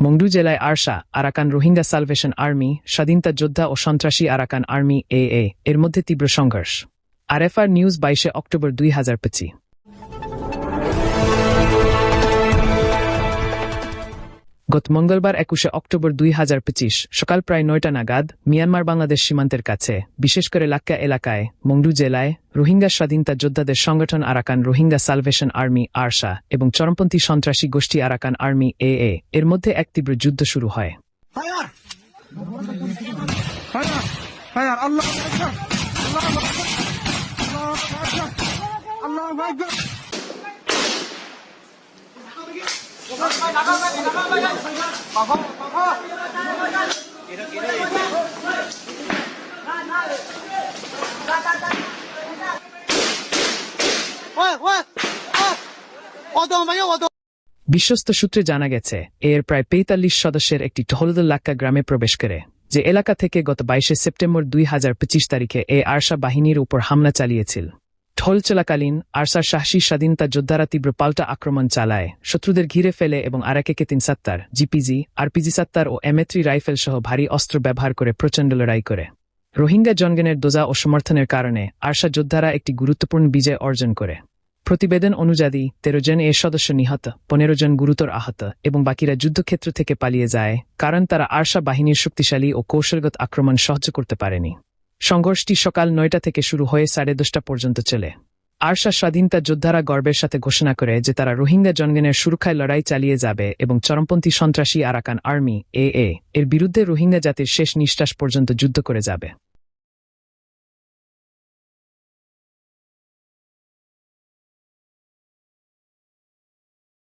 Maungdaw জেলায় ARSA Arakan Rohingya Salvation Army স্বাধীনতা যোদ্ধা ও সন্ত্রাসী আরাকান আর্মি এ এ এর মধ্যে তীব্র সংঘর্ষ। আরএফআর নিউজ বাইশে অক্টোবর দুই হাজার পঁচিশ। গত মঙ্গলবার একুশে অক্টোবর দুই হাজার পঁচিশ, সকাল প্রায় নয়টা নাগাদ মিয়ানমার বাংলাদেশ সীমান্তের কাছে, বিশেষ করে লাক্কা এলাকায়, মংডু জেলায়, রোহিঙ্গা স্বাধীনতা যোদ্ধাদের সংগঠন Arakan Rohingya Salvation Army ARSA এবং চরমপন্থী সন্ত্রাসী গোষ্ঠী আরাকান আর্মি এ এ, এর মধ্যে এক তীব্র যুদ্ধ শুরু হয়। বিশ্বস্ত সূত্রে জানা গেছে, এর প্রায় পঁয়তাল্লিশ সদস্যের একটি টহলদল গ্রামে প্রবেশ করে, যে এলাকা থেকে গত বাইশে সেপ্টেম্বর দুই হাজার পঁচিশ তারিখে এ আরশা বাহিনীর উপর হামলা চালিয়েছিল। ঢোল চলাকালীন আরসার সাহসী স্বাধীনতা যোদ্ধারা তীব্র পাল্টা আক্রমণ চালায়। শত্রুদের ঘিরে ফেলে এবং আরাকে তিন সাত্তার, জিপিজি, আরপিজি সাত্তার ও এমএত্রি রাইফেল সহ ভারী অস্ত্র ব্যবহার করে প্রচণ্ড লড়াই করে। রোহিঙ্গা জনগণের দোজা ও সমর্থনের কারণে আরশা যোদ্ধারা একটি গুরুত্বপূর্ণ বিজয় অর্জন করে। প্রতিবেদন অনুযায়ী, তেরো জন এর সদস্য নিহত, পনেরো জন গুরুতর আহত এবং বাকিরা যুদ্ধক্ষেত্র থেকে পালিয়ে যায়, কারণ তারা আরশা বাহিনীর শক্তিশালী ও কৌশলগত আক্রমণ সহ্য করতে পারেনি। সংঘর্ষটি সকাল নয়টা থেকে শুরু হয়ে সাড়ে দশটা পর্যন্ত চলে। আরশা স্বাধীনতা যোদ্ধারা গর্বের সাথে ঘোষণা করে যে তারা রোহিঙ্গা জনগণের সুরক্ষায় লড়াই চালিয়ে যাবে এবং চরমপন্থী সন্ত্রাসী আরাকান আর্মি এ এর বিরুদ্ধে রোহিঙ্গা জাতির শেষ নিঃশ্বাস পর্যন্ত যুদ্ধ করে যাবে।